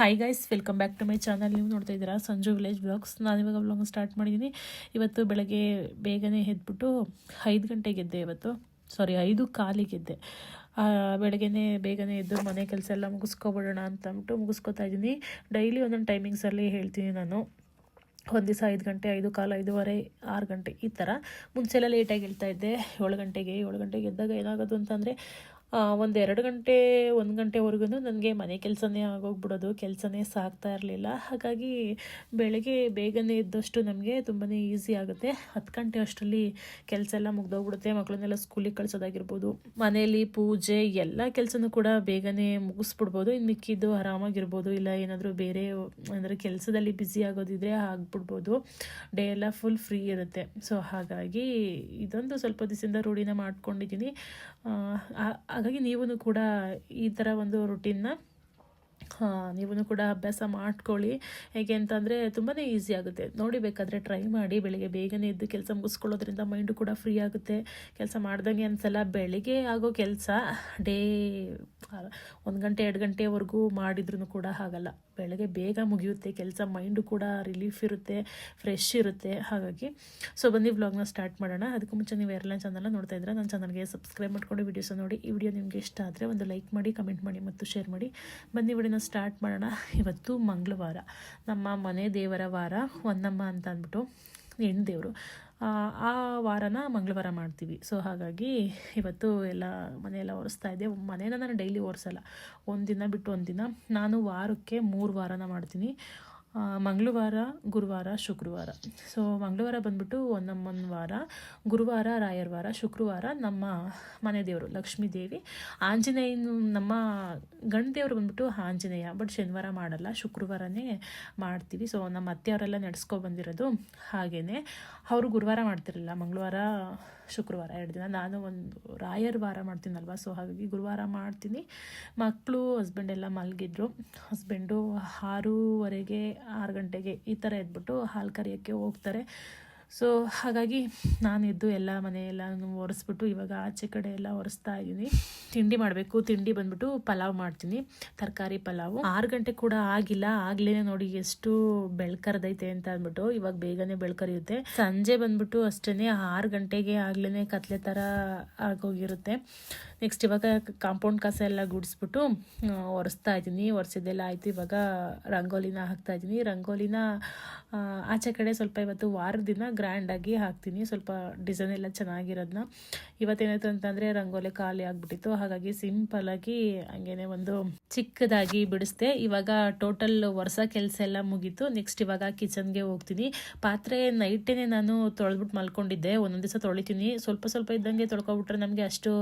Hi guys welcome back to my channel ನೀವು ನೋಡ್ತಾ ಇದ್ದೀರಾ ಸಂಜು ವಿಲೇಜ್ ಬ್ಲಾಗ್ಸ್ ಇವಾಗ ಬ್ಲಾಗ್ ಸ್ಟಾರ್ಟ್ ಮಾಡಿದ್ದೀನಿ ಇವತ್ತು ಬೆಳಗ್ಗೆ ಬೇಗನೆ ಎದ್ಬಿಟ್ಟು ಐದು ಗಂಟೆಗೆ ಎದ್ದೆ ಇವತ್ತು. ಸಾರಿ ಐದು ಕಾಲಿಗೆ ಎದ್ದೆ. ಆ, ಬೆಳಗ್ಗೆನೇ ಬೇಗನೆ ಎದ್ದು ಮನೆ ಕೆಲಸ ಎಲ್ಲ ಮುಗಿಸ್ಕೊಬಿಡೋಣ ಅಂತ ಅಂದ್ಬಿಟ್ಟು ಮುಗಿಸ್ಕೊತಾ ಇದ್ದೀನಿ. ಡೈಲಿ ಒಂದೊಂದು ಟೈಮಿಂಗ್ಸಲ್ಲಿ ಹೇಳ್ತೀನಿ ನಾನು. ಒಂದು ದಿವಸ ಐದು ಗಂಟೆ ಐದು ಕಾಲು ಐದೂವರೆ ಆರು ಗಂಟೆ ಈ ಥರ ಮುಂಚೆಲ್ಲ ಲೇಟಾಗಿ ಇದ್ದೆ. ಏಳು ಗಂಟೆಗೆ ಏಳು ಗಂಟೆಗೆ ಎದ್ದಾಗ ಏನಾಗೋದು ಅಂತಂದರೆ ಒಂದು ಎರಡು ಗಂಟೆ, ಒಂದು ಗಂಟೆವರೆಗೂ ನನಗೆ ಮನೆ ಕೆಲಸನೇ ಆಗೋಗ್ಬಿಡೋದು, ಕೆಲಸನೇ ಸಾಗ್ತಾ ಇರಲಿಲ್ಲ. ಹಾಗಾಗಿ ಬೆಳಗ್ಗೆ ಬೇಗನೆ ಇದ್ದಷ್ಟು ನಮಗೆ ತುಂಬಾ ಈಸಿ ಆಗುತ್ತೆ. ಹತ್ತು ಗಂಟೆ ಅಷ್ಟರಲ್ಲಿ ಕೆಲಸ ಎಲ್ಲ ಮುಗ್ದೋಗ್ಬಿಡುತ್ತೆ. ಮಕ್ಕಳನ್ನೆಲ್ಲ ಸ್ಕೂಲಿಗೆ ಕಳಿಸೋದಾಗಿರ್ಬೋದು. ಮನೆಯಲ್ಲಿ ಪೂಜೆ, ಎಲ್ಲ ಕೆಲಸನೂ ಕೂಡ ಬೇಗನೆ ಮುಗಿಸ್ಬಿಡ್ಬೋದು. ಇನ್ನು ಮಿಕ್ಕಿದ್ದು ಆರಾಮಾಗಿರ್ಬೋದು. ಇಲ್ಲ ಏನಾದರೂ ಬೇರೆ ಅಂದರೆ ಕೆಲಸದಲ್ಲಿ ಬ್ಯುಸಿ ಆಗೋದಿದ್ರೆ ಆಗ್ಬಿಡ್ಬೋದು. ಡೇ ಎಲ್ಲ ಫುಲ್ ಫ್ರೀ ಇರುತ್ತೆ. ಸೊ ಹಾಗಾಗಿ ಇದೊಂದು ಸ್ವಲ್ಪ ದಿವಸದಿಂದ ರೂಢಿನ ಮಾಡ್ಕೊಂಡಿದ್ದೀನಿ. ಹಾಗಾಗಿ ನೀವೂ ಕೂಡ ಈ ಥರ ಒಂದು ರುಟೀನ್ನ ನೀವೂ ಕೂಡ ಅಭ್ಯಾಸ ಮಾಡ್ಕೊಳ್ಳಿ. ಹೇಗೆ ಅಂತಂದರೆ ತುಂಬಾ ಈಸಿ ಆಗುತ್ತೆ. ನೋಡಿ ಬೇಕಾದರೆ ಟ್ರೈ ಮಾಡಿ ಬೆಳಿಗ್ಗೆ ಬೇಗನೆ ಎದ್ದು ಕೆಲಸ ಮುಗಿಸ್ಕೊಳ್ಳೋದ್ರಿಂದ ಮೈಂಡು ಕೂಡ ಫ್ರೀ ಆಗುತ್ತೆ. ಕೆಲಸ ಮಾಡ್ದಂಗೆ ಅನ್ಸಲ್ಲ, ಬೆಳಿಗ್ಗೆ ಆಗೋ ಕೆಲಸ ಡೇ, ಒಂದು ಗಂಟೆ, ಎರಡು ಗಂಟೆವರೆಗೂ ಮಾಡಿದ್ರೂ ಕೂಡ ಆಗಲ್ಲ ಬೆಳಗ್ಗೆ ಬೇಗ ಮುಗಿಯುತ್ತೆ, ಕೆಲಸ ಮೈಂಡು ಕೂಡ ರಿಲೀಫ್ ಇರುತ್ತೆ ಫ್ರೆಶ್ ಇರುತ್ತೆ. ಹಾಗಾಗಿ ಸೊ ಬನ್ನಿ ವ್ಲಾಗ್ನ ಸ್ಟಾರ್ಟ್ ಮಾಡೋಣ. ಅದಕ್ಕೂ ಮುಂಚೆ ನೀವು ಎರಡನೇ ಚಾನಲ್ನ ನೋಡ್ತಾ ಇದ್ರೆ ನನ್ನ ಚಾನಲ್ಗೆ ಸಬ್ಸ್ಕ್ರೈಬ್ ಮಾಡ್ಕೊಂಡು ವೀಡಿಯೋಸ್ ನೋಡಿ. ಈ ವಿಡಿಯೋ ನಿಮಗೆ ಇಷ್ಟ ಆದರೆ ಒಂದು ಲೈಕ್ ಮಾಡಿ ಕಮೆಂಟ್ ಮಾಡಿ ಮತ್ತು ಶೇರ್ ಮಾಡಿ. ಬನ್ನಿ ವಿಡಿಯೋನ ಸ್ಟಾರ್ಟ್ ಮಾಡೋಣ. ಇವತ್ತು ಮಂಗಳವಾರ. ನಮ್ಮ ಮನೆ ದೇವರ ವಾರ ಹೊನ್ನಮ್ಮ ಅಂತ ಅಂದ್ಬಿಟ್ಟು ಹೆಣ್ಣು ದೇವರು. ಆ ವಾರನ ಮಂಗಳವಾರ ಮಾಡ್ತೀವಿ. ಸೊ ಹಾಗಾಗಿ ಇವತ್ತು ಎಲ್ಲ ಮನೆಯೆಲ್ಲ ಒರೆಸ್ತಾ ಇದ್ದೆ. ಮನೇನ ನಾನು ಡೈಲಿ ಒರೆಸಲ್ಲ. ಒಂದಿನ ಬಿಟ್ಟು ಒಂದಿನ. ನಾನು ವಾರಕ್ಕೆ ಮೂರು ವಾರನ ಮಾಡ್ತೀನಿ. ಮಂಗಳವಾರ, ಗುರುವಾರ, ಶುಕ್ರವಾರ. ಸೊ ಮಂಗಳವಾರ ಬಂದ್ಬಿಟ್ಟು ಒಂದಮ್ಮನ ವಾರ, ಗುರುವಾರ, ರಾಯರ ವಾರ, ಶುಕ್ರವಾರ ನಮ್ಮ ಮನೆ ದೇವರು, ಲಕ್ಷ್ಮೀ ದೇವಿ. ಆಂಜನೇಯನು ನಮ್ಮ ಗಂಡ ದೇವರು ಬಂದ್ಬಿಟ್ಟು ಆಂಜನೇಯ, ಬಟ್ ಶನಿವಾರ ಮಾಡಲ್ಲ, ಶುಕ್ರವಾರನೇ ಮಾಡ್ತೀವಿ. ಸೊ ನಮ್ಮ ಅತ್ತೆಯವರೆಲ್ಲ ನಡೆಸ್ಕೊ ಬಂದಿರೋದು ಹಾಗೆಯೇ ಅವರು ಗುರುವಾರ ಮಾಡ್ತಿರಲಿಲ್ಲ ಮಂಗಳವಾರ ಶುಕ್ರವಾರ, ಎರಡು ದಿನ. ನಾನು ಒಂದು ರಾಯರ್ ವಾರ ಮಾಡ್ತೀನಲ್ವ ಸೊ ಹಾಗಾಗಿ ಗುರುವಾರ ಮಾಡ್ತೀನಿ. ಮಕ್ಕಳು ಹಸ್ಬೆಂಡ್ ಎಲ್ಲ ಮಲಗಿದ್ರು. ಹಸ್ಬೆಂಡು ಆರೂವರೆಗೆ, ಆರು ಗಂಟೆಗೆ ಈ ಥರ ಎದ್ಬಿಟ್ಟು ಹಾಲು ಕರಿಯೋಕ್ಕೆ ಹೋಗ್ತಾರೆ. ಸೊ ಹಾಗಾಗಿ ನಾನು ಎದ್ದು ಎಲ್ಲ ಮನೆಯೆಲ್ಲ ಒರೆಸ್ಬಿಟ್ಟು ಇವಾಗ ಆಚೆ ಕಡೆ ಎಲ್ಲ ಒರೆಸ್ತಾ ಇದ್ದೀನಿ ತಿಂಡಿ ಮಾಡಬೇಕು. ತಿಂಡಿ ಬಂದ್ಬಿಟ್ಟು ಪಲಾವ್ ಮಾಡ್ತೀನಿ. ತರಕಾರಿ ಪಲಾವು. ಆರು ಗಂಟೆ ಕೂಡ ಆಗಿಲ್ಲ. ಆಗ್ಲೇ ನೋಡಿ ಎಷ್ಟು ಬೆಳ್ಕರ್ದೈತೆ ಅಂತ ಅಂದ್ಬಿಟ್ಟು ಇವಾಗ ಬೇಗನೆ ಬೆಳ್ಕರಿಯುತ್ತೆ. ಸಂಜೆ ಬಂದ್ಬಿಟ್ಟು ಅಷ್ಟೇ ಆರು ಗಂಟೆಗೆ ಆಗ್ಲೇ ಕತ್ಲೆ ಥರ ಆಗೋಗಿರುತ್ತೆ. ನೆಕ್ಸ್ಟ್ ಇವಾಗ ಕಾಂಪೌಂಡ್ ಕಸ ಎಲ್ಲ ಗುಡಿಸ್ಬಿಟ್ಟು ಒರೆಸ್ತಾ ಇದ್ದೀನಿ. ಒರೆಸಿದ್ದೆಲ್ಲ ಆಯಿತು. ಇವಾಗ ರಂಗೋಲಿನ ಹಾಕ್ತಾ ಇದ್ದೀನಿ. ರಂಗೋಲಿನ ಆಚೆ ಕಡೆ ಸ್ವಲ್ಪ ಇವತ್ತು ವಾರದ ದಿನ ಗ್ರ್ಯಾಂಡಾಗಿ ಹಾಕ್ತೀನಿ. ಸ್ವಲ್ಪ ಡಿಸೈನ್ ಎಲ್ಲ ಚೆನ್ನಾಗಿರೋದನ್ನ ಇವತ್ತೇನಾಯ್ತು ಅಂತಂದರೆ ರಂಗೋಲಿ ಖಾಲಿ ಆಗಿಬಿಟ್ಟಿತ್ತು. ಹಾಗಾಗಿ ಸಿಂಪಲಾಗಿ ಹಂಗೇನೆ ಒಂದು ಚಿಕ್ಕದಾಗಿ ಬಿಡಿಸ್ದೆ. ಇವಾಗ ಟೋಟಲ್ ವರ್ಷ ಕೆಲಸ ಎಲ್ಲ ಮುಗೀತು. ನೆಕ್ಸ್ಟ್ ಇವಾಗ ಕಿಚನ್ಗೆ ಹೋಗ್ತೀನಿ. ಪಾತ್ರೆ ನೈಟೇನೆ ನಾನು ತೊಳೆದ್ಬಿಟ್ಟು ಮಲ್ಕೊಂಡಿದ್ದೆ. ಒಂದೊಂದು ದಿವಸ ತೊಳಿತೀನಿ. ಸ್ವಲ್ಪ ಸ್ವಲ್ಪ ಇದ್ದಂಗೆ ತೊಳ್ಕೊಬಿಟ್ರೆ ನಮಗೆ ಅಷ್ಟು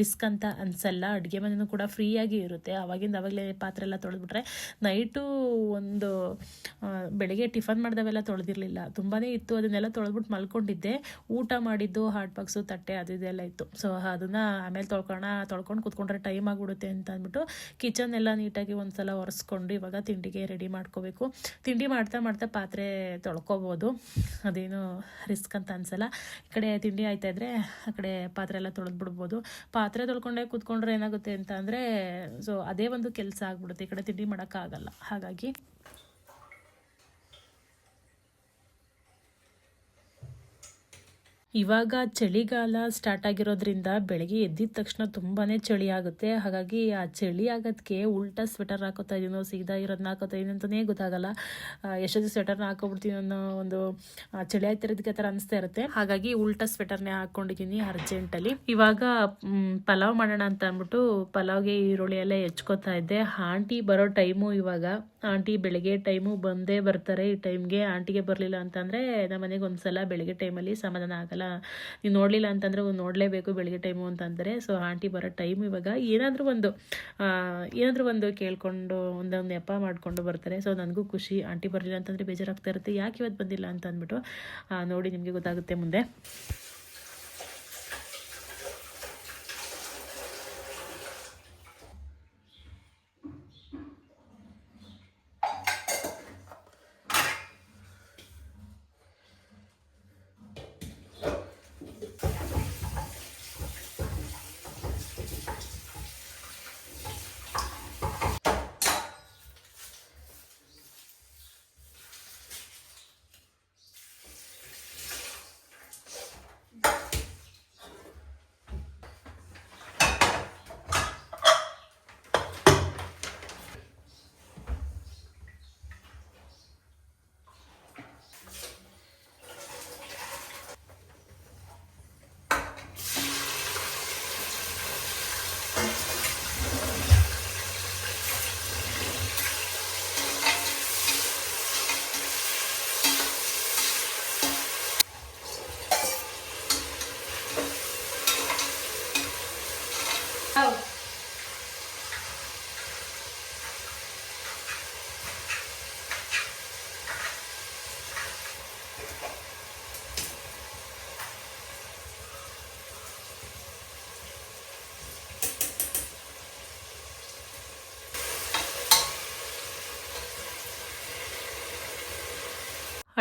ರಿಸ್ಕ್ ಅಂತ ಅನ್ಸಲ್ಲ. ಅಡುಗೆ ಮನೆಯೂ ಕೂಡ ಫ್ರೀಯಾಗಿ ಇರುತ್ತೆ. ಅವಾಗಿಂದ ಆವಾಗಲೇ ಪಾತ್ರೆ ಎಲ್ಲ ತೊಳೆದ್ಬಿಟ್ರೆ ನೈಟು ಒಂದು ಬೆಳಗ್ಗೆ ಟಿಫನ್ ಮಾಡಿದವೆಲ್ಲ ತೊಳೆದಿರಲಿಲ್ಲ. ತುಂಬಾ ಇತ್ತು. ಅದನ್ನೆಲ್ಲ ತೊಳೆದ್ಬಿಟ್ಟು ಮಲ್ಕೊಂಡಿದ್ದೆ. ಊಟ ಮಾಡಿದ್ದು, ಹಾಟ್ ಬಾಕ್ಸು, ತಟ್ಟೆ, ಅದು ಇದೆಲ್ಲ ಇತ್ತು. ಸೊ, ಅದನ್ನು ಆಮೇಲೆ ತೊಳ್ಕೊಳ್ಳೋಣ ತೊಳ್ಕೊಂಡು ಕುತ್ಕೊಂಡ್ರೆ ಟೈಮ್ ಆಗಿಬಿಡುತ್ತೆ ಅಂತ ಅಂದ್ಬಿಟ್ಟು ಕಿಚನ್ ಎಲ್ಲ ನೀಟಾಗಿ ಒಂದ್ಸಲ ಒರೆಸ್ಕೊಂಡು ಇವಾಗ ತಿಂಡಿಗೆ ರೆಡಿ ಮಾಡ್ಕೋಬೇಕು. ತಿಂಡಿ ಮಾಡ್ತಾ ಮಾಡ್ತಾ ಪಾತ್ರೆ ತೊಳ್ಕೊಬೋದು. ಅದೇನು ರಿಸ್ಕ್ ಅಂತ ಅನ್ಸಲ್ಲ. ಈ ಕಡೆ ತಿಂಡಿ ಆಯ್ತಾ ಇದ್ರೆ ಆ ಕಡೆ ಪಾತ್ರೆ ಎಲ್ಲ ತೊಳೆದ್ಬಿಡ್ಬೋದು. ಪಾತ್ರೆ ತೊಳ್ಕೊಂಡೆ ಕೂತ್ಕೊಂಡ್ರೆ ಏನಾಗುತ್ತೆ ಅಂತ ಅಂದರೆ ಸೊ ಅದೇ ಒಂದು ಕೆಲಸ ಆಗ್ಬಿಡುತ್ತೆ. ಈ ಕಡೆ ತಿಂಡಿ ಮಾಡೋಕ್ಕಾಗಲ್ಲ. ಹಾಗಾಗಿ ಇವಾಗ ಚಳಿಗಾಲ ಸ್ಟಾರ್ಟ್ ಆಗಿರೋದ್ರಿಂದ ಬೆಳಗ್ಗೆ ಎದ್ದಿದ ತಕ್ಷಣ ತುಂಬಾ ಚಳಿ ಆಗುತ್ತೆ. ಹಾಗಾಗಿ ಆ ಚಳಿ ಆಗೋದಕ್ಕೆ ಉಲ್ಟಾ ಸ್ವೆಟರ್ ಹಾಕೋತಾ ಇದೀನೋ, ಸೀದಾ ಇರೋದನ್ನ ಹಾಕೋತಾ ಇದೀನಿ ಅಂತಲೇ ಗೊತ್ತಾಗಲ್ಲ. ಎಷ್ಟೊತ್ತು ಸ್ವೆಟರ್ನ ಹಾಕೋಬಿಡ್ತೀನಿ ಅನ್ನೋ ಒಂದು ಚಳಿ ಆಯ್ತಿರೋದಕ್ಕೆ ಥರ ಅನಿಸ್ತಾ ಇರುತ್ತೆ. ಹಾಗಾಗಿ ಉಲ್ಟಾ ಸ್ವೆಟರ್ನೇ ಹಾಕ್ಕೊಂಡಿದ್ದೀನಿ ಅರ್ಜೆಂಟಲ್ಲಿ ಇವಾಗ ಪಲಾವ್ ಮಾಡೋಣ ಅಂತ ಅಂದ್ಬಿಟ್ಟು ಪಲಾವ್ಗೆ ಈರುಳ್ಳಿ ಎಲ್ಲ ಹೆಚ್ಕೋತಾ ಇದ್ದೆ. ಆಂಟಿ ಬರೋ ಟೈಮು ಇವಾಗ, ಆಂಟಿ ಬೆಳಗ್ಗೆ ಟೈಮು ಬಂದೇ ಬರ್ತಾರೆ ಈ ಟೈಮ್ಗೆ ಆಂಟಿಗೆ ಬರಲಿಲ್ಲ ಅಂತಂದರೆ ನಮ್ಮ ಮನೆಗೆ ಒಂದ್ಸಲ ಬೆಳಗ್ಗೆ ಟೈಮಲ್ಲಿ ಸಮಾಧಾನ ಆಗಲ್ಲ. ನೀವು ನೋಡಲಿಲ್ಲ ಅಂತಂದರೆ ನೋಡಲೇಬೇಕು ಬೆಳಗ್ಗೆ ಟೈಮು ಅಂತಂದರೆ ಸೊ ಆಂಟಿ ಬರೋ ಟೈಮ್ ಇವಾಗ ಏನಾದರೂ ಒಂದು ಏನಾದರೂ ಒಂದು ಕೇಳಿಕೊಂಡು ಒಂದೊಂದು ನೆಪ ಮಾಡಿಕೊಂಡು ಬರ್ತಾರೆ. ಸೊ ನನಗೂ ಖುಷಿ. ಆಂಟಿ ಬರಲಿಲ್ಲ ಅಂತಂದರೆ ಬೇಜಾರಾಗ್ತಾ ಇರುತ್ತೆ. ಯಾಕೆ ಇವತ್ತು ಬಂದಿಲ್ಲ ಅಂತ ಅಂದ್ಬಿಟ್ಟು ನೋಡಿ ನಿಮಗೆ ಗೊತ್ತಾಗುತ್ತೆ ಮುಂದೆ.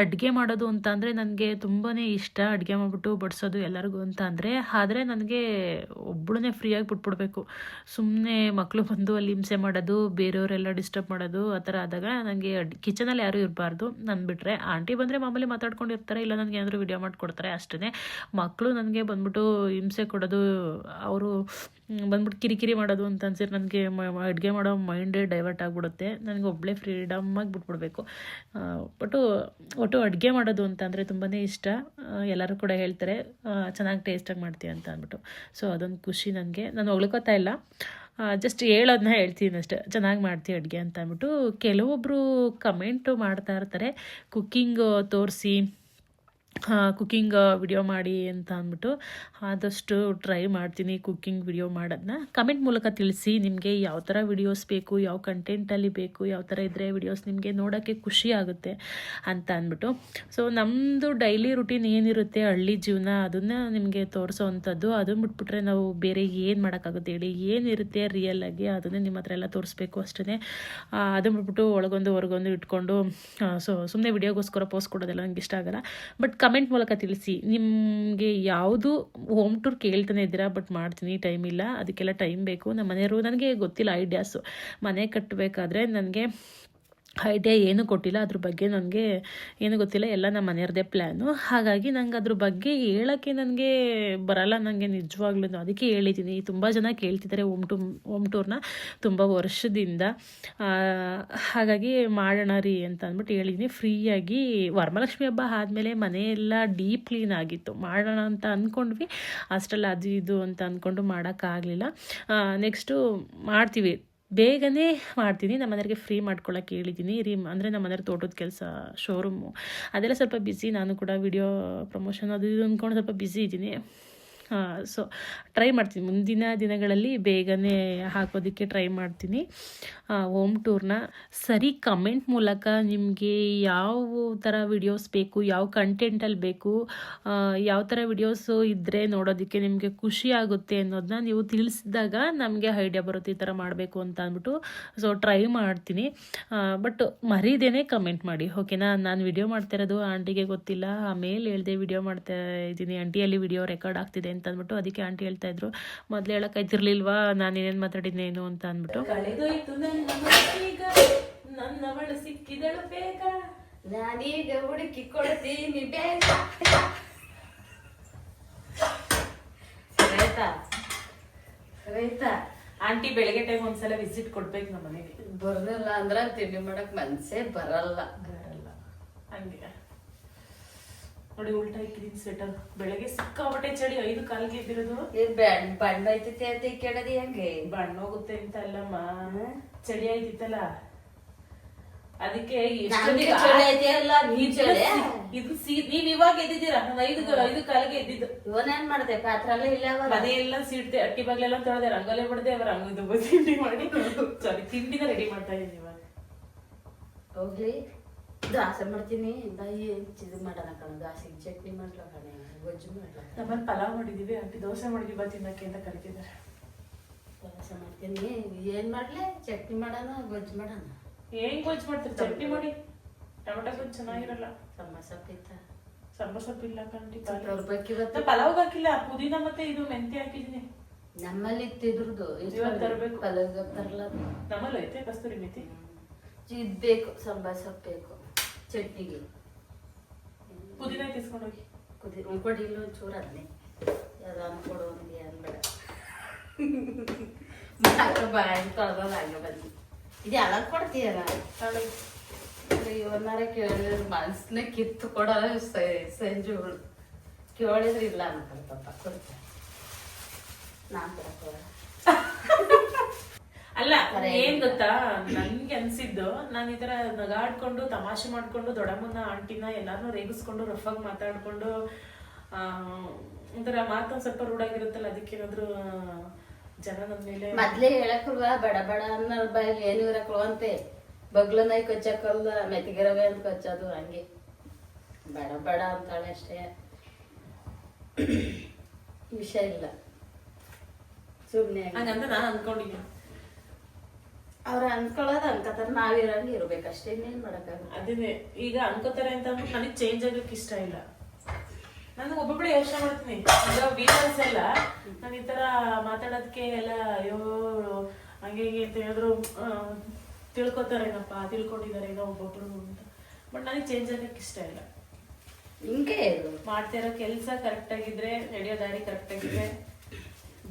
ಅಡುಗೆ ಮಾಡೋದು ಅಂತ ಅಂದರೆ ನನಗೆ ತುಂಬಾ ಇಷ್ಟ. ಅಡುಗೆ ಮಾಡಿಬಿಟ್ಟು ಬಡಿಸೋದು ಎಲ್ಲರಿಗೂ ಅಂತ ಅಂದರೆ. ಆದರೆ ನನಗೆ ಒಬ್ಬಳನ್ನೇ ಫ್ರೀಯಾಗಿ ಬಿಟ್ಬಿಡ್ಬೇಕು. ಸುಮ್ಮನೆ ಮಕ್ಕಳು ಬಂದು ಅಲ್ಲಿ ಹಿಂಸೆ ಮಾಡೋದು, ಬೇರೆಯವರೆಲ್ಲ ಡಿಸ್ಟರ್ಬ್ ಮಾಡೋದು, ಆ ಥರ ಆದಾಗ ನನಗೆ ಅಡ್ ಕಿಚನಲ್ಲಿ ಯಾರೂ ಇರಬಾರ್ದು. ನಾನು ಬಿಟ್ಟರೆ ಆಂಟಿ ಬಂದರೆ ಮಾಮೂಲಿ ಮಾತಾಡ್ಕೊಂಡಿರ್ತಾರೆ, ಇಲ್ಲ ನನಗೆ ಏನಾದರೂ ವಿಡಿಯೋ ಮಾಡಿಕೊಡ್ತಾರೆ ಅಷ್ಟೇ ಮಕ್ಕಳು ನನಗೆ ಬಂದ್ಬಿಟ್ಟು ಹಿಂಸೆ ಕೊಡೋದು, ಅವರು ಬಂದ್ಬಿಟ್ಟು ಕಿರಿಕಿರಿ ಮಾಡೋದು ಅಂತ ಅನ್ಸಿದ್ರೆ ನನಗೆ ಅಡುಗೆ ಮಾಡೋ ಮೈಂಡೇ ಡೈವರ್ಟ್ ಆಗಿಬಿಡುತ್ತೆ. ನನಗೆ ಒಬ್ಬಳೇ ಫ್ರೀಡಮ್ಮಾಗಿ ಬಿಟ್ಬಿಡ್ಬೇಕು. ಬಟ್ಟು ಒಟ್ಟು ಅಡುಗೆ ಮಾಡೋದು ಅಂತ ಅಂದರೆ ತುಂಬಾ ಇಷ್ಟ. ಎಲ್ಲರೂ ಕೂಡ ಹೇಳ್ತಾರೆ ಚೆನ್ನಾಗಿ ಟೇಸ್ಟಾಗಿ ಮಾಡ್ತೀಯ ಅಂತ ಅಂದ್ಬಿಟ್ಟು. ಸೊ ಅದೊಂದು ಖುಷಿ ನನಗೆ. ನಾನು ಹೊಗ್ಳ್ಕೊತಾ ಇಲ್ಲ. ಜಸ್ಟ್ ಹೇಳೋದನ್ನ ಹೇಳ್ತೀನಿ ಅಷ್ಟೆ. ಚೆನ್ನಾಗಿ ಮಾಡ್ತೀವಿ ಅಡುಗೆ? ಅಂತ ಅಂದ್ಬಿಟ್ಟು ಕೆಲವೊಬ್ಬರು ಕಮೆಂಟು ಮಾಡ್ತಾ ಇರ್ತಾರೆ ಕುಕ್ಕಿಂಗು ತೋರಿಸಿ. ಕುಕ್ಕಿಂಗ್ ವಿಡಿಯೋ ಮಾಡಿ ಅಂತ ಅಂದ್ಬಿಟ್ಟು ಆದಷ್ಟು ಟ್ರೈ ಮಾಡ್ತೀನಿ ಕುಕ್ಕಿಂಗ್ ವಿಡಿಯೋ ಮಾಡೋದನ್ನ ಕಮೆಂಟ್ ಮೂಲಕ ತಿಳಿಸಿ ನಿಮಗೆ ಯಾವ ಥರ ವಿಡಿಯೋಸ್ ಬೇಕು, ಯಾವ ಕಂಟೆಂಟಲ್ಲಿ ಬೇಕು, ಯಾವ ಥರ ಇದ್ದರೆ ವಿಡಿಯೋಸ್ ನಿಮಗೆ ನೋಡೋಕ್ಕೆ ಖುಷಿ ಆಗುತ್ತೆ ಅಂತ ಅಂದ್ಬಿಟ್ಟು. ಸೊ ನಮ್ಮದು ಡೈಲಿ ರುಟೀನ್ ಏನಿರುತ್ತೆ, ಹಳ್ಳಿ ಜೀವನ ಅದನ್ನು ನಿಮಗೆ ತೋರಿಸೋ ಅಂಥದ್ದು ಅದನ್ನು ಬಿಟ್ಬಿಟ್ರೆ ನಾವು ಬೇರೆ ಏನು ಮಾಡೋಕ್ಕಾಗುತ್ತೆ ಹೇಳಿ. ಏನಿರುತ್ತೆ ರಿಯಲ್ ಆಗಿ ಅದನ್ನೇ ನಿಮ್ಮ ಹತ್ರ ಎಲ್ಲ ತೋರಿಸ್ಬೇಕು ಅಷ್ಟೇ ಅದನ್ನು ಬಿಟ್ಬಿಟ್ಟು ಒಳಗೊಂದು ಹೊರಗೊಂದು ಇಟ್ಕೊಂಡು ಸೊ ಸುಮ್ಮನೆ ವಿಡಿಯೋಗೋಸ್ಕರ ಪೋಸ್ಟ್ ಕೊಡೋದೆಲ್ಲ ನನಗೆ ಇಷ್ಟ ಆಗಲ್ಲ. ಬಟ್ ಕಮೆಂಟ್ ಮೂಲಕ ತಿಳಿಸಿ. ನಿಮಗೆ ಯಾವುದು ಹೋಮ್ ಟೂರ್ ಕೇಳ್ತಾನೆ ಇದ್ದೀರಾ ಬಟ್ ಮಾಡ್ತೀನಿ ಟೈಮ್ ಇಲ್ಲ, ಅದಕ್ಕೆಲ್ಲ ಟೈಮ್ ಬೇಕು. ನಮ್ಮ ಮನೆಯವರು ನನಗೆ ಗೊತ್ತಿಲ್ಲ ಐಡಿಯಾಸು ಮನೆ ಕಟ್ಟಬೇಕಾದ್ರೆ ನನಗೆ ಐಡಿಯಾ ಏನು ಕೊಟ್ಟಿಲ್ಲ, ಅದ್ರ ಬಗ್ಗೆ ನನಗೆ ಏನು ಗೊತ್ತಿಲ್ಲ, ಎಲ್ಲ ನಮ್ಮ ಮನೆಯವ್ರದ್ದೇ ಪ್ಲ್ಯಾನು ಹಾಗಾಗಿ ನಂಗೆ ಅದ್ರ ಬಗ್ಗೆ ಹೇಳೋಕ್ಕೆ ನನಗೆ ಬರಲ್ಲ ನನಗೆ ನಿಜವಾಗ್ಲೂ ಅದಕ್ಕೆ ಹೇಳಿದ್ದೀನಿ ತುಂಬ ಜನ ಕೇಳ್ತಿದ್ದಾರೆ ಓಮ್ ಟು, ಓಮ್ ಟೂರ್ನ ತುಂಬ ವರ್ಷದಿಂದ. ಹಾಗಾಗಿ ಮಾಡೋಣ ರೀ ಅಂತ ಅಂದ್ಬಿಟ್ಟು ಹೇಳಿದ್ದೀನಿ ಫ್ರೀಯಾಗಿ ವರಮಹಾಲಕ್ಷ್ಮಿ ಹಬ್ಬ ಆದಮೇಲೆ ಮನೆಯೆಲ್ಲ ಡೀಪ್ ಕ್ಲೀನ್ ಆಗಿತ್ತು. ಮಾಡೋಣ ಅಂತ ಅಂದ್ಕೊಂಡ್ವಿ ಅಷ್ಟರಲ್ಲಿ ಅದು ಇದು ಅಂತ ಅಂದ್ಕೊಂಡು ಮಾಡೋಕ್ಕಾಗಲಿಲ್ಲ. ನೆಕ್ಸ್ಟು ಮಾಡ್ತೀವಿ. ಬೇಗನೆ ಮಾಡ್ತೀನಿ. ನಮ್ಮ ಮನೆಯವ್ರಿಗೆ ಫ್ರೀ ಮಾಡ್ಕೊಳ್ಳೋಕೆ ಹೇಳಿದ್ದೀನಿ. ರೀ ಅಂದರೆ ನಮ್ಮ ಮನೆಯವ್ರ ತೋಟದ ಕೆಲಸ ಶೋರೂಮು ಅದೆಲ್ಲ ಸ್ವಲ್ಪ ಬ್ಯುಸಿ ನಾನು ಕೂಡ ವಿಡಿಯೋ ಪ್ರಮೋಷನ್ ಅದು ಇದು ಅಂದ್ಕೊಂಡು ಸ್ವಲ್ಪ ಬ್ಯುಸಿ ಇದ್ದೀನಿ. ಸೊ ಟ್ರೈ ಮಾಡ್ತೀನಿ. ಮುಂದಿನ ದಿನಗಳಲ್ಲಿ ಬೇಗನೆ ಹಾಕೋದಕ್ಕೆ ಟ್ರೈ ಮಾಡ್ತೀನಿ. ಹೋಮ್ ಟೂರ್ನ ಸರಿ ಕಮೆಂಟ್ ಮೂಲಕ ನಿಮಗೆ ಯಾವ ಥರ ವಿಡಿಯೋಸ್ ಬೇಕು, ಯಾವ ಕಂಟೆಂಟಲ್ಲಿ ಬೇಕು ಯಾವ ಥರ ವಿಡಿಯೋಸು ಇದ್ದರೆ ನೋಡೋದಕ್ಕೆ ನಿಮಗೆ ಖುಷಿ ಆಗುತ್ತೆ ಅನ್ನೋದನ್ನ ನೀವು ತಿಳಿಸಿದಾಗ ನಮಗೆ ಐಡಿಯಾ ಬರುತ್ತೆ ಈ ಥರ ಮಾಡಬೇಕು ಅಂತ ಅಂದ್ಬಿಟ್ಟು. ಸೊ ಟ್ರೈ ಮಾಡ್ತೀನಿ. ಬಟ್ ಮರೀದೇನೆ ಕಮೆಂಟ್ ಮಾಡಿ ಓಕೆನಾ ನಾನು ವಿಡಿಯೋ ಮಾಡ್ತಾ ಇರೋದು ಆಂಟಿಗೆ ಗೊತ್ತಿಲ್ಲ. ಆಮೇಲೆ ಹೇಳ್ದೆ ವಿಡಿಯೋ ಮಾಡ್ತಾ ಇದ್ದೀನಿ. ಆಂಟಿಯಲ್ಲಿ ವಿಡಿಯೋ ರೆಕಾರ್ಡ್ ಆಗ್ತಿದೆ ಅಂತ ಅಂದ್ಬಿಟ್ಟು ಅದಕ್ಕೆ ಆಂಟಿ ಹೇಳ್ತಾ ಇದ್ರು ಮೊದಲು ಹೇಳೋಕ್ಕಾಯ್ತಿರ್ಲಿಲ್ವಾ ನಾನು ಏನೇನು ಮಾತಾಡಿದ್ನೇನು ಅಂತ ಅಂದ್ಬಿಟ್ಟು. ಕಳೆದೋಯ್ತು ನನ್ನ ಮನಸ್ಸೀಗ ನನ್ನವಳು ಸಿಕ್ಕಿದಳು ಬೇಗ. ನಾನೀಗ ಹುಡುಕಿ ಕೊಡ್ತೀನಿ ಬೇಗ. ರೈತ ರೈತ ಆಂಟಿ ಬೆಳಗ್ಗೆ ಟೈಮ್ ಒಂದ್ಸಲ ವಿಸಿಟ್ ಕೊಡ್ಬೇಕು ನಮ್ಮ ಮನೆಗೆ. ಬರ್ಲಿಲ್ಲ ಅಂದ್ರೆ ತಿಂಡಿ ಮಾಡಕ್ ಮನ್ಸೇ ಬರಲ್ಲ. ಬರಲ್ಲ. ಹಂಗೆ. ನೋಡಿ ಉಲ್ಟಾ ಇಕ್ಕಿದೀನಿ ಸ್ವೆಟರ್ ಬೆಳಗ್ಗೆ ಸಿಕ್ಕಾಪಟ್ಟೆ ಚಳಿ ಐದು ಕಾಲಿಗೆ ಎದ್ದಿರೋದು. ಬಣ್ಣ ಬಣ್ಣ ಐತೈತಿ ಅಂತ ಕೇಳದಿ ಹೆಂಗೆ? ಬಣ್ಣ ಹೋಗುತ್ತೆ ಅಂತ ಅಲ್ಲಮ್ಮ ಚಳಿ ಆಯ್ತಿತ್ತಲ್ಲ. ಅದಕ್ಕೆ? ಇದು ನೀವ್ ಇವಾಗ ಎದ್ದಿದ್ದೀರಾ? ನಾನು ಐದು ಐದು ಕಾಲಿಗೆ ಎದ್ದಿದ್ದು. ಇವನೇನ್ ಮಾಡಿದೆ? ಪಾತ್ರ ಎಲ್ಲ ಇಲ್ಲ. ಅದೇ ಎಲ್ಲ ಸೀಡ್ತೆ ಅಟ್ಟಿ ಬಾಗ್ಲೆಲ್ಲ ತೊಳೆದೆ ರಂಗೋಲೆ ಬಿಡದೆ ಅವ್ರ ರಂಗ ತಿಂಡಿ ಮಾಡಿ. ಸಾರಿ ತಿಂಡಿನ ರೆಡಿ ಮಾಡ್ತಾ ಇದ್ದೀವಿ ಇವಾಗ. ಹೋಗ್ಲಿ. ದಾಸೆ ಮಾಡ್ತೀನಿ ಬಾಯಿ ಇದು ಮಾಡೋಣ ಕಣ ದಾಸಿಗೆ ಚಟ್ನಿ ಮಾಡ್ಲ ಕಣೆ ಗೊಜ್ಜು ಮಾಡ್ಲ ನಮ್ಮಲ್ಲಿ ಪಲಾವ್ ಮಾಡಿದೀವಿ ಆಂಟಿ ದೋಸೆ ಮಾಡಿದೀವಿ ಬಾ ತಿನ್ನಕ್ಕೆ ಅಂತ ಕರಿತಿದ್ದಾರೆ. ದೋಸೆ ಮಾಡ್ತೀನಿ ಏನು ಮಾಡಲಿ? ಚಟ್ನಿ ಮಾಡೋಣ ಗೊಜ್ಜು ಮಾಡೋಣ ಏನು ಗೊಜ್ಜು ಮಾಡ್ತೀರಿ? ಚಟ್ನಿ ಮಾಡಿ. ಟೊಮೆಟೊ ಗೊಜ್ಜು ಚೆನ್ನಾಗಿರಲ್ಲ. ಸಮೋಸ ಪಿತ್ತ ಸ್ವಲ್ಪ ಇಲ್ಲ ಕಂಟಿ ಇವತ್ತು. ಪಲಾವ್ ಹಾಕಿಲ್ಲ ಪುದೀನ ಮತ್ತೆ ಇದು ಮೆಂತೆ ಹಾಕಿದ್ದೀನಿ. ನಮ್ಮಲ್ಲಿ ಇತ್ತಿದ್ರದ್ದು ಇವತ್ತು ತರಬೇಕು. ಪಲಾವ್ ತರಲ್ಲ ನಮ್ಮಲ್ಲಿ ಐತೆ ಕಸ್ತೂರಿ ಮೆಥಿ ಇದು ಬೇಕು ಸಂಬಾರ ಸೊಪ್ಪು ಬೇಕು. ಚಟ್ನಿಗೆ ಪುದೀನ ತಿಸ್ಕೊಂಡೋಗಿ ಕುದಿ ಕೊಡಿ ಇಲ್ಲ ಒಂಚೂರು ಅದನ್ನೇ ಯಾವ್ದಾನ ಕೊಡು ಒಂದು ಅನ್ಬೇಡ ಬಾಯಿ ತೊಳ್ದಲ್ಲ ಹಂಗೆ ಬಂದು ಇದು ಎಲ್ಲ ಕೊಡ್ತೀಯಲ್ಲ ಇವನ್ನಾರ ಕೇಳಿದ್ರೆ ಮನ್ಸನ್ನ ಕಿತ್ತು ಕೊಡಲ್ಲ ಸಂಜುಗಳು ಕೇಳಿದ್ರೆ ಇಲ್ಲ ಅಂತಾರೆ ಪಾಪ ಕೊಡ್ತಾರೆ ನಾನು ಕೊಡಕ್ಕೆ ಅಲ್ಲ. ಏನ್ ಗೊತ್ತಾ? ನನ್ಗೆ ಅನ್ಸಿದ್ದು ನಾನು ಈ ತರ ನಗಾಡ್ಕೊಂಡು ತಮಾಷೆ ಮಾಡ್ಕೊಂಡು ದೊಡ್ಡಮ್ಮನ ಆಂಟಿನ ಎಲ್ಲಾನು ರೇಗಿಸ್ಕೊಂಡು ಆಗಿ ಮಾತಾಡ್ಕೊಂಡು ಆ ಒಂಥರ ಮಾತು ಸ್ವಲ್ಪ ರೂಢಾಗಿರುತ್ತಲ್ಲ ಅದಕ್ಕೇನಾದ್ರು ಜನ ನನ್ ಮೇಲೆ ಮೊದ್ಲೇ ಹೇಳಕ್ಲ್ವಾ ಬಡ ಬಡ ಅನ್ನೋ ಬಾಯಲ್ಲಿ ಏನು ಇರಕ್ಲವಂತೆ ಅಂತೆ? ನಾಯಿ ಕೊಚ್ಚಕ್ಕಲ್ಲ ಮೆತ್ತಿಗೆರವೆ ಅಂತ ಕೊಚ್ಚೋದು ಹಂಗೆ. ಬಡ ಬಡ ಅಂತಾಳೆ ಅಷ್ಟೇ. ವಿಷಯ ಇಲ್ಲ. ಸುಮ್ಮನೆ ಹಂಗಂತ ನಾನು ಅನ್ಕೊಂಡಿದ್ದೀನಿ ಅವ್ರ ಅನ್ಕೊಳ್ಳೋದು ಅನ್ಕೋತಾರ ನಾವಿರಂಗೆ ಇರ್ಬೇಕಷ್ಟೇ ಇನ್ನೇನ್ ಮಾಡಕ್ಕಾಗಲ್ಲ. ಅದೇ ಈಗ ಅನ್ಕೋತಾರೆ ಅಂತ ಅಂದ್ಬಿಟ್ಟು ನನಗೆ ಚೇಂಜ್ ಆಗಕ್ಕೆ ಇಷ್ಟ ಇಲ್ಲ. ನಾನು ಒಬ್ಬೊಬ್ಬಳೇ ಯೋಚನೆ ಮಾಡ್ತೀನಿ. ಈಗ ವೀಡಿಯೋಸ್ ಎಲ್ಲ ನಾನು ಈ ತರ ಮಾತಾಡೋದಕ್ಕೆ ಎಲ್ಲ ಅಯ್ಯೋ ಹಂಗೆ ಹಿಂಗೆ ಅಂತ ಹೇಳಿದ್ರು ತಿಳ್ಕೊತಾರೇನಪ್ಪ ತಿಳ್ಕೊಂಡಿದ್ದಾರೆ ಏನೋ ಒಬ್ಬೊಬ್ರು ಅಂತ. ಬಟ್ ನನಗೆ ಚೇಂಜ್ ಆಗಕ್ಕೆ ಇಷ್ಟ ಇಲ್ಲ. ಹಿಂಗೆ ಮಾಡ್ತಾ ಇರೋ ಕೆಲಸ ಕರೆಕ್ಟ್ ಆಗಿದ್ರೆ ನಡೆಯೋ ದಾರಿ ಕರೆಕ್ಟ್ ಆಗಿದ್ರೆ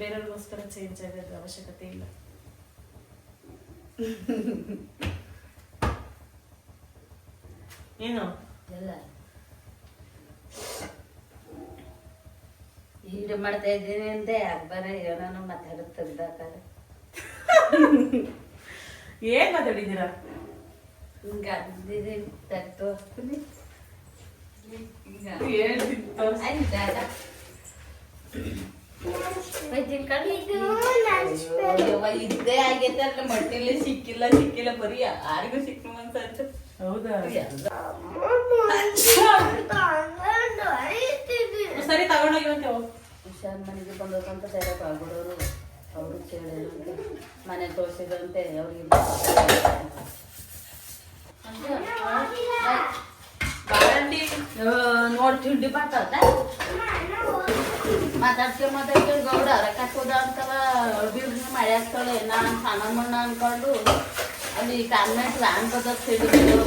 ಬೇರೆಯವ್ರಿಗೋಸ್ಕರ ಚೇಂಜ್ ಆಗೋದ್ರ ಅವಶ್ಯಕತೆ ಇಲ್ಲ. ಏನು? ಎಲ್ಲ. ಈಡು ಮಾಡ್ತಾ ಇದ್ದೀನಿ ಅಂದೆ ಅಕ್ಬರ ಏನೋ ಮಾತಾಡೋದು ತೆಗ್ದಾಕಾರೆ ಏನ್ ಮಾತಾಡಿದ್ದೀರಾ? ಹಿಂಗ ಅಂದಿದ್ದೀನಿ ತೋರಿಸ್ತೀನಿ. ಹಿಂಗ ಹೇಳ್ತೀನಿ. ಆಯ್ತು ಇದ್ದೇ ಆಗೈತೆ ಅಲ್ಲ ಮಟ್ಟಿಲಿ ಸಿಕ್ಕಿಲ್ಲ ಸಿಕ್ಕಿಲ್ಲ ಬರೀ ಯಾರಿಗೂ ಸಿಕ್ಕ ಮನ್ಸಾಯ್ತು ಹೌದಾ? ಸರಿ ತಗೊಂಡೋಗಿವಂತೆ ಹೋಗು. ಹುಷಾರ್ ಮನೆಗೆ ಬಂದದಂತ ಸೇರಕ್ಕೆ ಆಗ್ಬಿಡೋರು. ಅವರು ಕೇಳಿದಂತೆ ಮನೆ ತೋರಿಸಿದಂತೆ ಅವ್ರಿಗೆ ಬಾರಂಡಿ ನೋಡಿ ತಿಂಡಿ ಬರ್ತದ ಮಾತಾಡ್ಕೆ ಮಾತಾಡ್ತೀವಿ ಗೌಡ ರೊಕ್ಕ ಅಂತವ ಬೀರ್ನ ಮಳೆ ಆಗ್ತಾಳೆ ನಾನು ಸಣ್ಣ ಮಣ್ಣ ಅನ್ಕೊಂಡು ಅಲ್ಲಿ ಕಾನ್ವೆಂಟ್ ವ್ಯಾನ್ ಬದಕ್ ಕೇಳಿದ್ರು ನೀನು.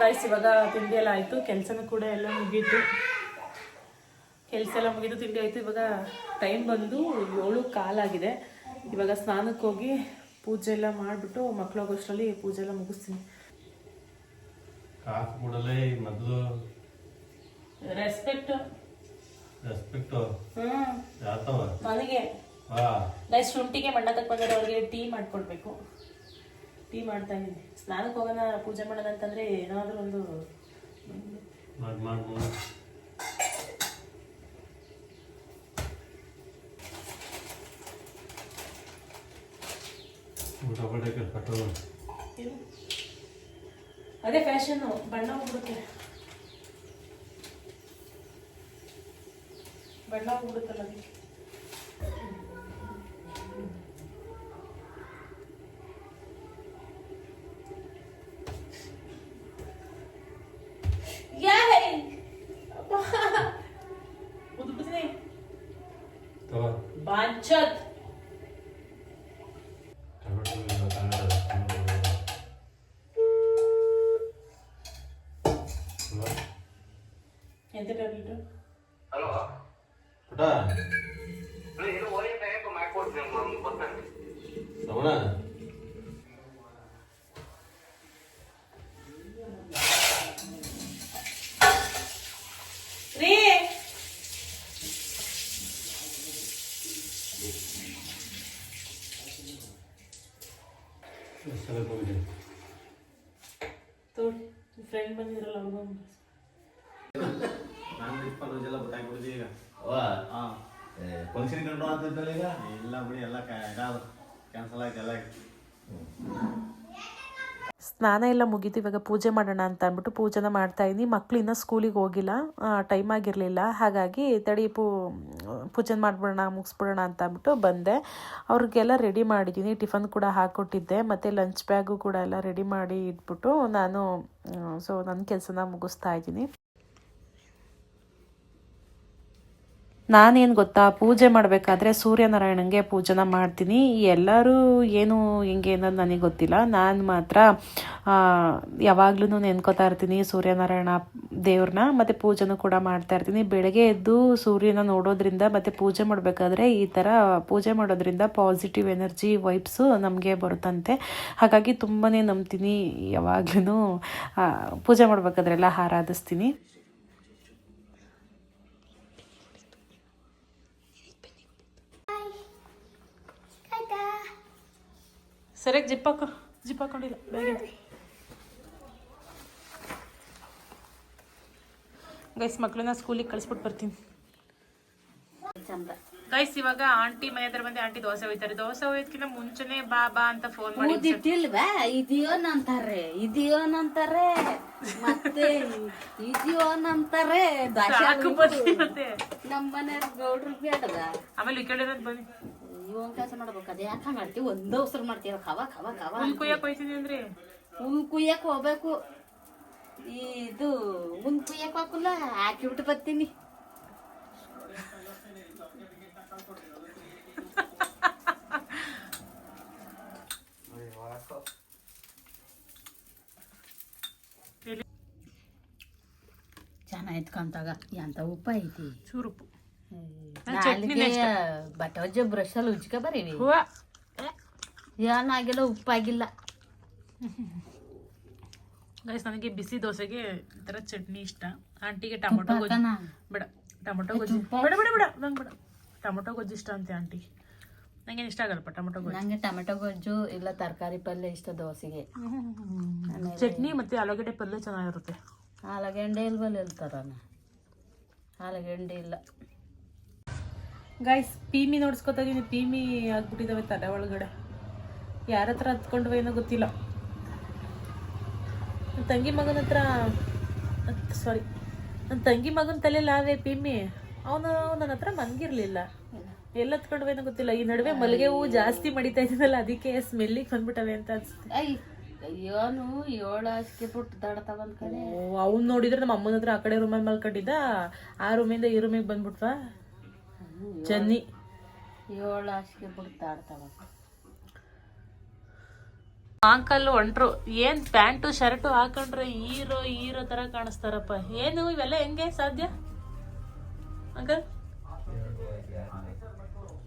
ಗೈಸ್ ಇವಾಗ ತಿಂಡಿ ಎಲ್ಲ ಆಯ್ತು ಕೆಲಸನೂ ಕೂಡ ಎಲ್ಲ ಮುಗೀತು. ಕೆಲಸ ಎಲ್ಲ ಮುಗಿದು ತಿಂಡಿ ಆಯ್ತು. ಇವಾಗ ಟೈಮ್ ಬಂದು ಏಳು ಕಾಲಾಗಿದೆ ಇವಾಗ ಸ್ನಾನಕ್ಕೆ ಹೋಗಿ ಪೂಜೆ ಎಲ್ಲ ಮಾಡಿಬಿಟ್ಟು ಮಕ್ಳು ಹೋಗೋಷ್ಟರಲ್ಲಿ ಪೂಜೆ ಎಲ್ಲ ಮುಗಿಸ್ತೀನಿ. ಕಾಫಿ ಕೊಡಲೇ ಮೊದಲು ರೆಸ್ಪೆಕ್ಟ್ ರೆಸ್ಪೆಕ್ಟ್ ಹ್ಮ್. ಯಾತವ? ನನಗೆ? ಹಾ. ಗೈಸ್ ಶುಂಠಿಗೆ ಮಣ್ಣ ತಕ್ಕೊಂಡ್ರೆ ಅವ್ರಿಗೆ ಟೀ ಮಾಡ್ಕೊಡ್ಬೇಕು. ಟೀ ಮಾಡ್ತಾ ಇದ್ದೀನಿ. ಸ್ನಾನಕ್ಕೆ ಹೋಗೋಣ ಪೂಜೆ ಮಾಡೋಣ ಅಂತಂದ್ರೆ ಏನಾದರೂ ಒಂದು ಮಾಡಿ ಮಾಡಿ ಊಟ ಪಡಕ್ಕೆ ಕಟ್ಟೋಣ. ಏನು? ಅದೇ ಫ್ಯಾಷನ್ನು ಬಣ್ಣ ಹೋಗ್ಬಿಡುತ್ತೆ. ಬಣ್ಣ ಹೋಗ್ಬಿಡುತ್ತಲ್ಲ ಅದಕ್ಕೆ. ರಮಣ ರೀ ಸ್ಥಳಕ್ಕೆ ಹೋಗಿದ್ದೀನಿ ತೋಡಿ ಫ್ರೆಂಡ್ ಬಂದಿದ್ರಲ್ಲ ಅವ್ರಿಗೂ ನಾನು ಪ್ರಿನ್ಸಿಪಲ್ ರೋಜೆಲ್ಲ ಗೊತ್ತಾಗ್ಬಿಡ್ತು ಈಗ ಹಾ ಫಂಕ್ಷನ್ ಕಂಡು ಅಂತಿದ್ದಲ್ಲ ಈಗ ಸ್ನಾನ ಎಲ್ಲ ಮುಗೀತು, ಇವಾಗ ಪೂಜೆ ಮಾಡೋಣ ಅಂತ ಅಂದ್ಬಿಟ್ಟು ಪೂಜೆನ ಮಾಡ್ತಾ ಇದ್ದೀನಿ. ಮಕ್ಕಳು ಇನ್ನೂ ಸ್ಕೂಲಿಗೆ ಹೋಗಿಲ್ಲ ಟೈಮ್ ಆಗಿರಲಿಲ್ಲ. ಹಾಗಾಗಿ ತಡಿ ಪೂ ಪೂಜೆ ಮಾಡಿಬಿಡೋಣ, ಮುಗಿಸ್ಬಿಡೋಣ ಅಂತ ಅಂದ್ಬಿಟ್ಟು ಬಂದೆ. ಅವ್ರಿಗೆಲ್ಲ ರೆಡಿ ಮಾಡಿದ್ದೀನಿ, ಟಿಫನ್ ಕೂಡ ಹಾಕ್ಕೊಟ್ಟಿದ್ದೆ ಮತ್ತು ಲಂಚ್ ಬ್ಯಾಗು ಕೂಡ ಎಲ್ಲ ರೆಡಿ ಮಾಡಿ ಇಟ್ಬಿಟ್ಟು ನಾನು ಸೊ ನನ್ನ ಕೆಲಸನ ಮುಗಿಸ್ತಾ ಇದ್ದೀನಿ. ನಾನೇನು ಗೊತ್ತಾ, ಪೂಜೆ ಮಾಡಬೇಕಾದ್ರೆ ಸೂರ್ಯನಾರಾಯಣಂಗೆ ಪೂಜೆನ ಮಾಡ್ತೀನಿ. ಎಲ್ಲರೂ ಏನು ಹೆಂಗೆ ಅನ್ನೋದು ನನಗೆ ಗೊತ್ತಿಲ್ಲ. ನಾನು ಮಾತ್ರ ಯಾವಾಗ್ಲೂ ನೆನ್ಕೋತಾ ಇರ್ತೀನಿ ಸೂರ್ಯನಾರಾಯಣ ದೇವ್ರನ್ನ ಮತ್ತು ಪೂಜೆನೂ ಕೂಡ ಮಾಡ್ತಾ ಇರ್ತೀನಿ. ಬೆಳಗ್ಗೆ ಎದ್ದು ಸೂರ್ಯನ ನೋಡೋದ್ರಿಂದ, ಮತ್ತು ಪೂಜೆ ಮಾಡಬೇಕಾದ್ರೆ ಈ ಥರ ಪೂಜೆ ಮಾಡೋದ್ರಿಂದ ಪಾಸಿಟಿವ್ ಎನರ್ಜಿ ವೈಬ್ಸು ನಮಗೆ ಬರುತ್ತಂತೆ. ಹಾಗಾಗಿ ತುಂಬಾ ನಂಬ್ತೀನಿ. ಯಾವಾಗ್ಲೂ ಪೂಜೆ ಮಾಡಬೇಕಾದ್ರೆಲ್ಲ ಹಾರಾಧಿಸ್ತೀನಿ ಸರಿಯಾಗಿ ಜಿಪ್ ಹಾಕೋ ಜಿಪ್ ಹಾಕೊಂಡಿಲ್ಲ ಬೇಗ. ಗೈಸ್ ಮಕ್ಕಳನ್ನ ಸ್ಕೂಲಿಗೆ ಕಳಿಸ್ಬಿಟ್ಟು ಬರ್ತೀನಿ. ಗೈಸ್ ಇವಾಗ ಆಂಟಿ ಮನೆ ಹತ್ರ ಬಂದು ಆಂಟಿ ದೋಸೆ ಹೋಯ್ತಾರೆ. ದೋಸೆ ಹೋಯ್ದಕ್ಕಿಂತ ಮುಂಚೆನೆ ಬಾ ಬಾ ಅಂತ ಫೋನ್ ಮಾಡಿ ಊದಿಟ್ಟಿಲ್ವಾ ಇದಿಯೋನ್ ಅಂತಾರೆ ಇದಿಯೋನ್ ಅಂತಾರೆ ಮತ್ತೆ ಇದಿಯೋನ್ ಅಂತಾರೆ ಸಾಕು ಬಂದಿರುತ್ತೆ ನಮ್ಮ ಮನೆಯವ್ರ ಗೌಡ್ರು ಬೇಡದ ಆಮೇಲೆ ಕೇಳಿರೋದ್ ಬನ್ನಿ. ಇವನ್ ಕೆಲಸ ಮಾಡ್ಬೇಕು ಅದ್ಯಾಕೆ ಯಾಕೆ ಮಾಡ್ತೀವಿ. ಒಂದೇ ಉಸಿರು ಮಾಡ್ತೀವಿ ಕವ ಕವ ಕವ ಕುಯ್ಯಕ್ಕೆ ಅಂದ್ರೆ ಹುಲ್ ಕುಯ್ಯಕ್ಕೆ ಹೋಗ್ಬೇಕು. ಇದು ಹುಲ್ ಕುಯ್ಯಕ್ ಹಾಕಿ ಹಾಕಿಬಿಟ್ಟು ಬರ್ತೀನಿ. ಚೆನ್ನಾಗಿ ಎತ್ಕೊಂತಾಗ ಎಂತ ಉಪ್ಪ ಐತಿ? ಚೂರುಪ್ಪು ನಾಲಿಗೆ ಬಟ್ಟೆ ಒಜ್ಜೆ ಬ್ರಷ್ ಅಲ್ಲಿ ಉಜ್ಕ ಬರೀವಿ ಹೂವ. ಏನಾಗಿಲ್ಲ ಉಪ್ಪಾಗಿಲ್ಲ. ಗೈಸ್ ನನಗೆ ಬಿಸಿ ದೋಸೆಗೆ ಈ ಥರ ಚಟ್ನಿ ಇಷ್ಟ. ಆಂಟಿಗೆ ಟೊಮೊಟೊ ಗೊಜ್ಜು? ಬೇಡ ಟೊಮೊಟೊ ಗೊಜ್ಜು. ಬೇಡ ಬೇಡ ಬೇಡ ನಂಗೆ ಬೇಡ. ಟೊಮೊಟೊ ಗೊಜ್ಜು ಇಷ್ಟ ಅಂತೆ ಆಂಟಿ. ನಂಗೇನು ಇಷ್ಟ ಆಗಲ್ಲಪ್ಪ ಟೊಮೊಟೊ ಗೊಜ್ಜು. ನಂಗೆ ಟೊಮೆಟೊ ಗೊಜ್ಜು ಇಲ್ಲ ತರಕಾರಿ ಪಲ್ಯ ಇಷ್ಟ ದೋಸೆಗೆ. ಚಟ್ನಿ ಮತ್ತು ಆಲೂಗಡ್ಡೆ ಪಲ್ಯ ಚೆನ್ನಾಗಿರುತ್ತೆ. ಆಲೂಗಡ್ಡೆ ಇಲ್ವಲ್ಲ ಇಲ್ತಾರನ ಆಲೂಗಡ್ಡೆ ಇಲ್ಲ. ಗೈಸ್ ಪೀಮಿ ನೋಡ್ಸ್ಕೊತಾ ಇದ್ದೀನಿ ಪೀಮಿ ಆಗ್ಬಿಟ್ಟಿದ್ದಾವೆ ತಲೆ ಒಳಗಡೆ. ಯಾರ ಹತ್ರ ಹತ್ಕೊಂಡ್ವ ಏನೋ ಗೊತ್ತಿಲ್ಲ. ನನ್ನ ತಂಗಿ ಮಗನ ಹತ್ರ ಸಾರಿ ನನ್ನ ತಂಗಿ ಮಗನ ತಲೆಯಲ್ಲಿ ಆವೆ ಪೀಮಿ ಅವನು ನನ್ನ ಹತ್ರ ಮನ್ಗಿರ್ಲಿಲ್ಲ ಎಲ್ಲ ಹತ್ಕೊಂಡ್ವ ಏನೋ ಗೊತ್ತಿಲ್ಲ. ಈ ನಡುವೆ ಮಲ್ಲಿಗೆ ಹೂವು ಜಾಸ್ತಿ ಮಡಿತಾ ಇದ್ದೀನಲ್ಲ ಅದಕ್ಕೆ ಸ್ಮೆಲ್ಲಿಗೆ ಬಂದ್ಬಿಟ್ಟವೆ ಅಂತ ಅನ್ಸುತ್ತೆ. ಅಯ್ಯೋನು ಏಳು ಹಾಸಿಗೆ ಬಿಟ್ಟು ದಡತಾವ ಕಡೆ ಅವ್ನು ನೋಡಿದ್ರೆ ನಮ್ಮ ಅಮ್ಮನ ಹತ್ರ ಆ ಕಡೆ ರೂಮಲ್ಲಿ ಮಲ್ಕೊಂಡಿದ್ದ ಆ ರೂಮಿಂದ ಈ ರೂಮಿಗೆ ಬಂದ್ಬಿಟ್ವಾ? ಜನ್ನಿ ಏಳು ಹಾಸಿಗೆ ಬಿಡ್ತಾಡ್ತಾವ ಅಂಕಲ್ ಹೊಂಟ್ರು ಏನ್ ಪ್ಯಾಂಟು ಶರ್ಟು ಹಾಕೊಂಡ್ರೆ ಹೀರೋ ಹೀರೋ ತರ ಕಾಣಿಸ್ತಾರಪ್ಪ. ಏನು ಇವೆಲ್ಲ ಹೆಂಗೆ ಸಾಧ್ಯ? ಅಂಕಲ್?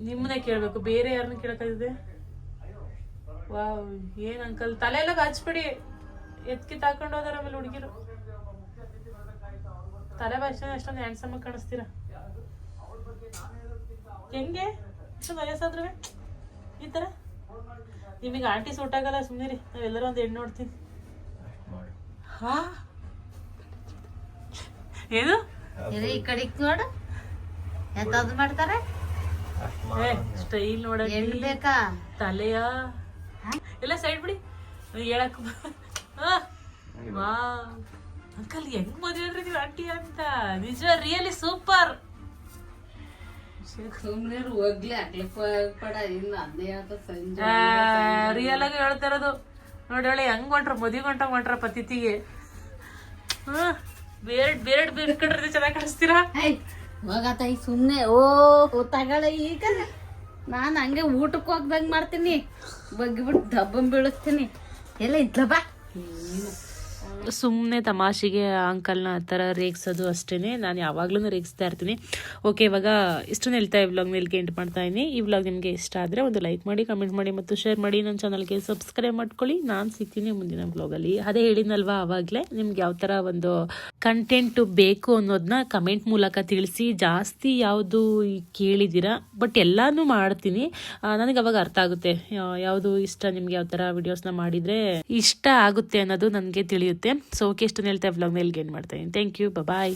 ನಿಮ್ಮನ್ನೇ ಕೇಳ್ಬೇಕು ಬೇರೆ ಯಾರನ್ನ ಕೇಳಕ್ಕಾಗಿದೆ ವಾವ್ ಏನ್ ಅಂಕಲ್? ತಲೆ ಎಲ್ಲ ಬಾಚ್ಬಿಡಿ ಎತ್ಕಿ ತಾಕೊಂಡು ಹೋದಾರ ಆಮೇಲೆ ಹುಡುಗಿರು. ತಲೆ ಭಾಷೆ ಅಷ್ಟೊಂದು ಹ್ಯಾಂಡ್ಸಮ್ ಕಾಣಿಸ್ತೀರ? ಹೆಂಗೆ? ವಯಸ್ಸಾದ್ರೂ ಈ ತರ? ನಿಮಗೆ ಆಂಟಿ ಸೂಟ್ ಆಗಲ್ಲ ಸುಮ್ಮನೆ ರೀ ನಾವೆಲ್ಲರೂ ಒಂದು ಹೆಣ್ಣು ನೋಡ್ತೀನಿ ಹಾ? ಏನು? ಈ ಕಡೆ ನೋಡು. ಎಂತದ್ ಮಾಡ್ತಾರೆ? ಏ ಸ್ಟೈಲ್ ನೋಡಿ ಎಣ್ಣೆ ಬೇಕಾ? ತಲೆಯ? ಎಲ್ಲ ಸೈಡ್ ಬಿಡಿ. ಹೇಳಕ್ ವಾ ಅಂಕಲ್ ಹೆಂಗ್ ಮದುವೆ ನೀವು ಆಂಟಿ ಅಂತ? ನಿಜ ರಿಯಲಿ ಸೂಪರ್ ಸುಮ್ನೆ ಹೋಗ್ಲಿ ಹಾಕ್ಲಿಕ್ ಪಡ ಇನ್ನು ಅದೇ ಆತ ಸಂಜೆ. ರಿಯಲ್ ಆಗಿ ಹೇಳ್ತಾ ಇರೋದು. ನೋಡಿ ಹೇಳಿ ಹೆಂಗ್ ಹೊಂಟ್ರ ಮದಿ ಗಂಟ ಹೊಂಟ್ರ ಪತಿತಿಗೆ ಹಾ ಬೇರೆ ಬೇರೆ ಬೇರೆ ಕಡೆ ಚೆನ್ನಾಗಿ ಕಾಣಿಸ್ತೀರಾ? ಹೋಗತ್ತ ಈ ಸುಮ್ನೆ ಓ ತಗಳ ಈಗ. ನಾನು ಹಂಗೆ ಊಟಕ್ಕೆ ಹೋಗ್ದಂಗೆ ಮಾಡ್ತೀನಿ. ಬಗ್ಗಿಬಿಟ್ಟು ದಬ್ಬನ್ ಬೀಳಿಸ್ತೀನಿ. ಎಲ್ಲ ಇದ್ಲಬ್ಬ ಸುಮ್ಮನೆ ತಮಾಷೆಗೆ ಅಂಕಲ್ನ ಆ ಥರ ರೇಗ್ಸೋದು ಅಷ್ಟೇ ನಾನು ಯಾವಾಗ್ಲೂ ರೇಗಿಸ್ತಾ ಇರ್ತೀನಿ. ಓಕೆ ಇವಾಗ ಇಷ್ಟು ಹೇಳ್ತಾ ಈ ವ್ಲಾಗ್ನ ಇಲ್ಲಿಗೆ ಎಂಟು ಮಾಡ್ತಾ ಇದ್ದೀನಿ ಈ ವ್ಲಾಗ್ ನಿಮಗೆ ಇಷ್ಟ ಆದರೆ ಒಂದು ಲೈಕ್ ಮಾಡಿ ಕಮೆಂಟ್ ಮಾಡಿ ಮತ್ತು ಶೇರ್ ಮಾಡಿ. ನನ್ನ ಚಾನಲ್ಗೆ ಸಬ್ಸ್ಕ್ರೈಬ್ ಮಾಡ್ಕೊಳ್ಳಿ. ನಾನು ಸಿಗ್ತೀನಿ ಮುಂದಿನ ವ್ಲಾಗಲ್ಲಿ ಅದೇ ಹೇಳಿದ್ನಲ್ವಾ ಆವಾಗಲೇ ನಿಮ್ಗೆ ಯಾವ ಥರ ಒಂದು ಕಂಟೆಂಟು ಬೇಕು ಅನ್ನೋದನ್ನ ಕಮೆಂಟ್ ಮೂಲಕ ತಿಳಿಸಿ. ಜಾಸ್ತಿ ಯಾವುದು ಕೇಳಿದ್ದೀರಾ? ಬಟ್ ಎಲ್ಲಾನು ಮಾಡ್ತೀನಿ. ನನಗೆ ಅವಾಗ ಅರ್ಥ ಆಗುತ್ತೆ. ಯಾವುದು ಇಷ್ಟ, ನಿಮ್ಗೆ ಯಾವ ಥರ ವಿಡಿಯೋಸ್ನ ಮಾಡಿದರೆ ಇಷ್ಟ ಆಗುತ್ತೆ ಅನ್ನೋದು ನನಗೆ ತಿಳಿಯುತ್ತೆ. ಸೊ ಓಕೆ ಇಷ್ಟನ್ನು ಹೇಳ್ತಾ ವ್ಲಾಗ್ನ ಇಲ್ಲಿಗೆ ಏನು ಮಾಡ್ತೇನೆ ಇದ್ದೀನಿ ಥ್ಯಾಂಕ್ ಯು ಬಾಯ್